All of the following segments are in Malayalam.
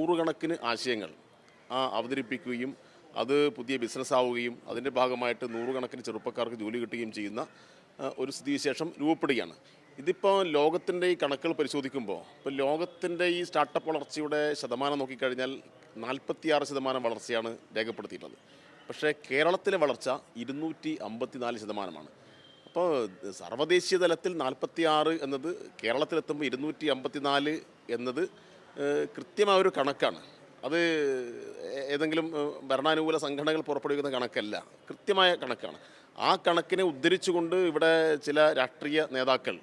നൂറുകണക്കിന് ആശയങ്ങൾ അവതരിപ്പിക്കുകയും അത് പുതിയ ബിസിനസ് ആവുകയും അതിന്റെ ഭാഗമായിട്ട് നൂറുകണക്കിന് ചെറുപ്പക്കാർക്ക് ജോലി കിട്ടുകയും ചെയ്യുന്ന ഒരു സ്ഥിതിവിശേഷം രൂപപ്പെടുകയാണ്. ഇതിപ്പോൾ ലോകത്തിന്റെ ഈ കണക്കുകൾ പരിശോധിക്കുമ്പോൾ ഇപ്പോൾ ലോകത്തിന്റെ ഈ സ്റ്റാർട്ടപ്പ് വളർച്ചയുടെ ശതമാനം നോക്കിക്കഴിഞ്ഞാൽ നാൽപ്പത്തിയാറ് ശതമാനം വളർച്ചയാണ് രേഖപ്പെടുത്തിയിട്ടുള്ളത്. പക്ഷേ കേരളത്തിലെ വളർച്ച ഇരുന്നൂറ്റി അമ്പത്തിനാല് ശതമാനമാണ്. അപ്പോൾ സർവദേശീയ തലത്തിൽ നാൽപ്പത്തിയാറ് എന്നത് കേരളത്തിലെത്തുമ്പോൾ ഇരുന്നൂറ്റി അമ്പത്തിനാല് എന്നത് കൃത്യമായ ഒരു കണക്കാണ്. അത് ഏതെങ്കിലും ഭരണാനുകൂല സംഘടനകൾ പുറപ്പെടുവിക്കുന്ന കണക്കല്ല. കൃത്യമായ കണക്കാണ്. ആ കണക്കിനെ ഉദ്ധരിച്ചുകൊണ്ട് ഇവിടെ ചില രാഷ്ട്രീയ നേതാക്കൾ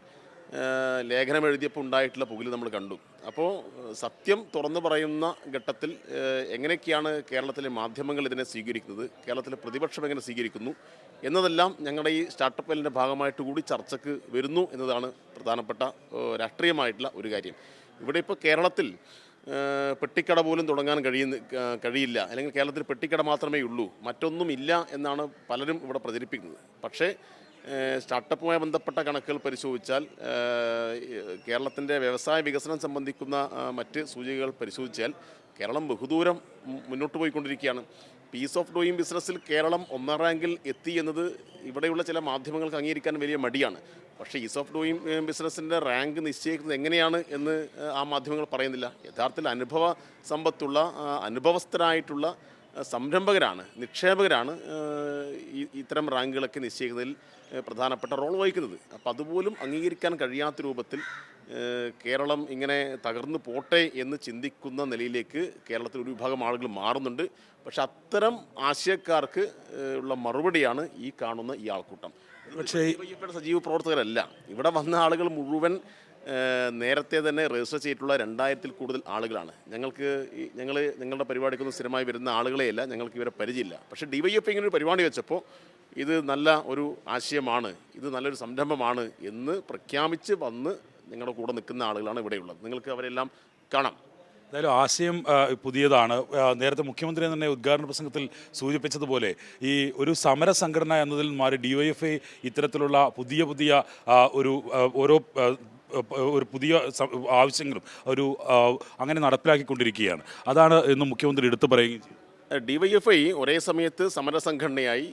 ലേഖനം എഴുതിയപ്പോൾ ഉണ്ടായിട്ടുള്ള പുകിൽ നമ്മൾ കണ്ടു. അപ്പോൾ സത്യം തുറന്നു പറയുന്ന ഘട്ടത്തിൽ എങ്ങനെയൊക്കെയാണ് കേരളത്തിലെ മാധ്യമങ്ങൾ ഇതിനെ സ്വീകരിക്കുന്നത് കേരളത്തിലെ പ്രതിപക്ഷം എങ്ങനെ സ്വീകരിക്കുന്നു എന്നതെല്ലാം ഞങ്ങളുടെ ഈ സ്റ്റാർട്ടപ്പ് ഭാഗമായിട്ട് കൂടി ചർച്ചയ്ക്ക് വരുന്നു എന്നതാണ് പ്രധാനപ്പെട്ട രാഷ്ട്രീയമായിട്ടുള്ള ഒരു കാര്യം. ഇവിടെ ഇപ്പോൾ കേരളത്തിൽ പെട്ടിക്കട പോലും തുടങ്ങാൻ കഴിയുന്ന കഴിയില്ല. അല്ലെങ്കിൽ കേരളത്തിൽ പെട്ടിക്കട മാത്രമേ ഉള്ളൂ. മറ്റൊന്നും ഇല്ല എന്നാണ് പലരും ഇവിടെ പ്രചരിപ്പിക്കുന്നത്. പക്ഷേ സ്റ്റാർട്ടപ്പുമായി ബന്ധപ്പെട്ട കണക്കുകൾ പരിശോധിച്ചാൽ കേരളത്തിന്റെ വ്യവസായ വികസനം സംബന്ധിക്കുന്ന മറ്റ് സൂചികകൾ പരിശോധിച്ചാൽ കേരളം ബഹുദൂരം മുന്നോട്ട് പോയിക്കൊണ്ടിരിക്കുകയാണ്. പീസ് ഓഫ് ഡൂയിങ് ബിസിനസ്സിൽ കേരളം ഒന്നാം റാങ്കിൽ എത്തി എന്നത് ഇവിടെയുള്ള ചില മാധ്യമങ്ങൾക്ക് അംഗീകരിക്കാൻ വലിയ മടിയാണ്. പക്ഷേ ഈസ് ഓഫ് ഡൂയിങ് ബിസിനസ്സിന്റെ റാങ്ക് നിശ്ചയിക്കുന്നത് എങ്ങനെയാണ് എന്ന് ആ മാധ്യമങ്ങൾ പറയുന്നില്ല. യഥാർത്ഥത്തിൽ അനുഭവ സമ്പത്തുള്ള അനുഭവസ്ഥരായിട്ടുള്ള സംരംഭകരാണ് നിക്ഷേപകരാണ് ഇത്തരം റാങ്കുകളൊക്കെ നിശ്ചയിക്കുന്നതിൽ പ്രധാനപ്പെട്ട റോൾ വഹിക്കുന്നത്. അപ്പോൾ അതുപോലും അംഗീകരിക്കാൻ കഴിയാത്ത രൂപത്തിൽ കേരളം ഇങ്ങനെ തകർന്നു പോട്ടെ എന്ന് ചിന്തിക്കുന്ന നിലയിലേക്ക് കേരളത്തിൽ ഒരു വിഭാഗം ആളുകൾ മാറുന്നുണ്ട്. പക്ഷെ അത്തരം ആശയക്കാർക്ക് ഉള്ള മറുപടിയാണ് ഈ കാണുന്ന ഈ ആൾക്കൂട്ടം. പക്ഷേ സജീവ പ്രവർത്തകരല്ല. ഇവിടെ വന്ന ആളുകൾ മുഴുവൻ നേരത്തെ തന്നെ രജിസ്റ്റർ ചെയ്തിട്ടുള്ള രണ്ടായിരത്തിൽ കൂടുതൽ ആളുകളാണ്. ഞങ്ങൾക്ക് ഞങ്ങൾ ഞങ്ങളുടെ പരിപാടിക്കൊന്നും സ്ഥിരമായി വരുന്ന ആളുകളെയല്ല ഞങ്ങൾക്ക് ഇവരെ പരിചയമില്ല. പക്ഷേ ഡിവൈഎഫ് ഇങ്ങനെ ഒരു പരിപാടി വെച്ചപ്പോൾ ഇത് നല്ല ഒരു ആശയമാണ് ഇത് നല്ലൊരു സംരംഭമാണ് എന്ന് പ്രഖ്യാപിച്ച് വന്ന് ഞങ്ങളുടെ കൂടെ നിൽക്കുന്ന ആളുകളാണ് ഇവിടെയുള്ളത് നിങ്ങൾക്ക് അവരെല്ലാം കാണാം. എന്തായാലും ആശയം പുതിയതാണ്. നേരത്തെ മുഖ്യമന്ത്രി തന്നെ ഉദ്ഘാടന പ്രസംഗത്തിൽ സൂചിപ്പിച്ചതുപോലെ ഈ ഒരു സമര സംഘടന എന്നതിൽ മാറി ഡി വൈ എഫ് ഐ ഇത്തരത്തിലുള്ള പുതിയ പുതിയ ഒരു ഓരോ ഒരു പുതിയ ആവശ്യങ്ങളും ഒരു അങ്ങനെ നടപ്പിലാക്കിക്കൊണ്ടിരിക്കുകയാണ്. അതാണ് ഇന്ന് മുഖ്യമന്ത്രി എടുത്തു പറയുകയും ചെയ്തു ഡിവൈഎഫ്ഐ ഒരേ സമയത്ത് സമരസംഘടനയായി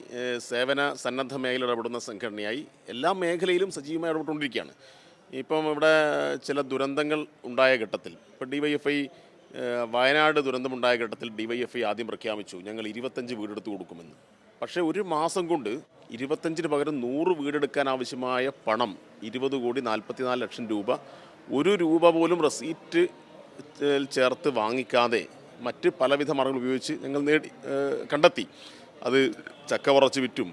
സേവന സന്നദ്ധ മേഖല ഇടപെടുന്ന സംഘടനയായി എല്ലാ മേഖലയിലും സജീവമായി ഇടപെട്ടുകൊണ്ടിരിക്കുകയാണ്. ഇപ്പം ഇവിടെ ചില ദുരന്തങ്ങൾ ഉണ്ടായ ഘട്ടത്തിൽ ഇപ്പം ഡിവൈഎഫ്ഐ വയനാട് ദുരന്തമുണ്ടായ ഘട്ടത്തിൽ ഡിവൈഎഫ്ഐ ആദ്യം പ്രഖ്യാപിച്ചു ഞങ്ങൾ ഇരുപത്തഞ്ച് വീടെടുത്ത് കൊടുക്കുമെന്ന്. പക്ഷേ ഒരു മാസം കൊണ്ട് ഇരുപത്തഞ്ചിന് പകരം നൂറ് വീടെടുക്കാൻ ആവശ്യമായ പണം ഇരുപത് കോടി നാൽപ്പത്തിനാല് ലക്ഷം രൂപ ഒരു രൂപ പോലും റെസീറ്റ് ചേർത്ത് വാങ്ങിക്കാതെ മറ്റ് പലവിധ മാർഗങ്ങൾ ഉപയോഗിച്ച് ഞങ്ങൾ നേടി കണ്ടെത്തി. അത് ചക്ക പറച്ച് വിറ്റും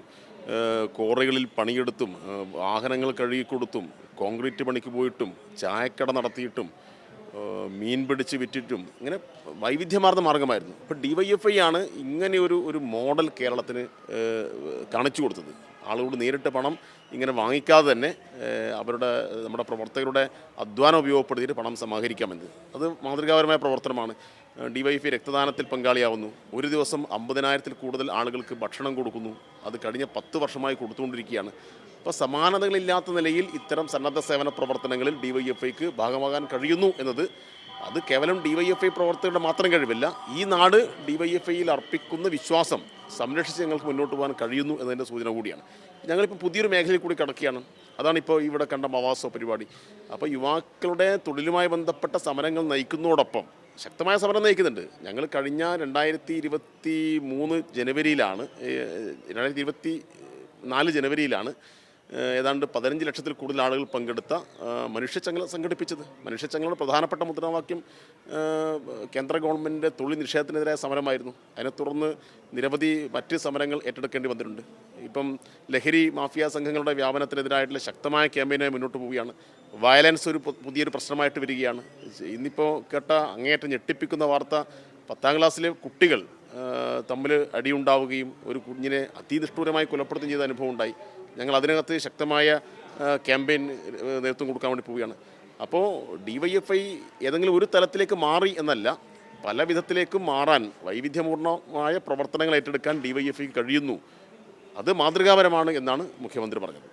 കോറികളിൽ പണിയെടുത്തും വാഹനങ്ങൾ കഴുകിക്കൊടുത്തും കോൺക്രീറ്റ് പണിക്ക് പോയിട്ടും ചായക്കട നടത്തിയിട്ടും മീൻ പിടിച്ച് വിറ്റിട്ടും ഇങ്ങനെ വൈവിധ്യമാർന്ന മാർഗമായിരുന്നു. അപ്പോൾ ഡി വൈ എഫ് ഐ ആണ് ഇങ്ങനെ ഒരു ഒരു മോഡൽ കേരളത്തിന് കാണിച്ചു കൊടുത്തത്. ആളുകളോട് നേരിട്ട് പണം ഇങ്ങനെ വാങ്ങിക്കാതെ തന്നെ അവരുടെ നമ്മുടെ പ്രവർത്തകരുടെ അധ്വാനം ഉപയോഗപ്പെടുത്തിയിട്ട് പണം സമാഹരിക്കാമെന്ന്. അത് മാതൃകാപരമായ പ്രവർത്തനമാണ്. ഡി വൈ എഫ് രക്തദാനത്തിൽ പങ്കാളിയാവുന്നു. ഒരു ദിവസം അമ്പതിനായിരത്തിൽ കൂടുതൽ ആളുകൾക്ക് ഭക്ഷണം കൊടുക്കുന്നു. അത് കഴിഞ്ഞ പത്ത് വർഷമായി കൊടുത്തുകൊണ്ടിരിക്കുകയാണ്. അപ്പോൾ സമാനതകളില്ലാത്ത നിലയിൽ ഇത്തരം സന്നദ്ധ സേവന പ്രവർത്തനങ്ങളിൽ ഡി വൈ എഫ് ഐക്ക് ഭാഗമാകാൻ കഴിയുന്നു എന്നത് അത് കേവലം ഡി വൈ എഫ് ഐ പ്രവർത്തകരുടെ മാത്രം കഴിവില്ല ഈ നാട് ഡി വൈ എഫ് ഐയിൽ അർപ്പിക്കുന്ന വിശ്വാസം സംരക്ഷിച്ച് ഞങ്ങൾക്ക് മുന്നോട്ട് പോകാൻ കഴിയുന്നു എന്നതിന്റെ സൂചന കൂടിയാണ്. ഞങ്ങളിപ്പോൾ പുതിയൊരു മേഖലയിൽ കൂടി കിടക്കുകയാണ്. അതാണ് ഇപ്പോൾ ഇവിടെ കണ്ട മവാസോ പരിപാടി. അപ്പോൾ യുവാക്കളുടെ തൊഴിലുമായി ബന്ധപ്പെട്ട സമരങ്ങൾ നയിക്കുന്നതോടൊപ്പം ശക്തമായ സമരം നയിക്കുന്നുണ്ട്. ഞങ്ങൾ കഴിഞ്ഞ രണ്ടായിരത്തി ഇരുപത്തി മൂന്ന് ജനുവരിയിലാണ് രണ്ടായിരത്തി ഇരുപത്തി നാല് ജനുവരിയിലാണ് ഏതാണ്ട് പതിനഞ്ച് ലക്ഷത്തിൽ കൂടുതൽ ആളുകൾ പങ്കെടുത്ത മനുഷ്യച്ചങ്ങല സംഘടിപ്പിച്ചത്. മനുഷ്യച്ചങ്ങളുടെ പ്രധാനപ്പെട്ട മുദ്രാവാക്യം കേന്ദ്ര ഗവൺമെന്റിന്റെ തൊഴിൽ നിഷേധത്തിനെതിരായ സമരമായിരുന്നു. അതിനെ തുടർന്ന് നിരവധി മറ്റ് സമരങ്ങൾ ഏറ്റെടുക്കേണ്ടി വന്നിട്ടുണ്ട്. ഇപ്പം ലഹരി മാഫിയ സംഘങ്ങളുടെ വ്യാപനത്തിനെതിരായിട്ടുള്ള ശക്തമായ ക്യാമ്പയിനായി മുന്നോട്ട് പോവുകയാണ്. വയലൻസ് ഒരു പുതിയൊരു പ്രശ്നമായിട്ട് വരികയാണ്. ഇന്നിപ്പോൾ കേട്ട അങ്ങേയറ്റം ഞെട്ടിപ്പിക്കുന്ന വാർത്ത പത്താം ക്ലാസ്സിലെ കുട്ടികൾ തമ്മിൽ അടിയുണ്ടാവുകയും ഒരു കുഞ്ഞിനെ അതിനിഷ്ഠൂരമായി കൊലപ്പെടുത്തുകയും ചെയ്ത അനുഭവം ഉണ്ടായി. ഞങ്ങൾ അതിനകത്ത് ശക്തമായ ക്യാമ്പയിൻ നേതൃത്വം കൊടുക്കാൻ വേണ്ടി പോവുകയാണ്. അപ്പോൾ ഡി വൈ എഫ് ഐ ഏതെങ്കിലും ഒരു തലത്തിലേക്ക് മാറി എന്നല്ല പല വിധത്തിലേക്കും മാറാൻ വൈവിധ്യപൂർണമായ പ്രവർത്തനങ്ങൾ ഏറ്റെടുക്കാൻ ഡി വൈ എഫ് ഐക്ക് കഴിയുന്നു. അത് മാതൃകാപരമാണ് എന്നാണ് മുഖ്യമന്ത്രി പറഞ്ഞത്.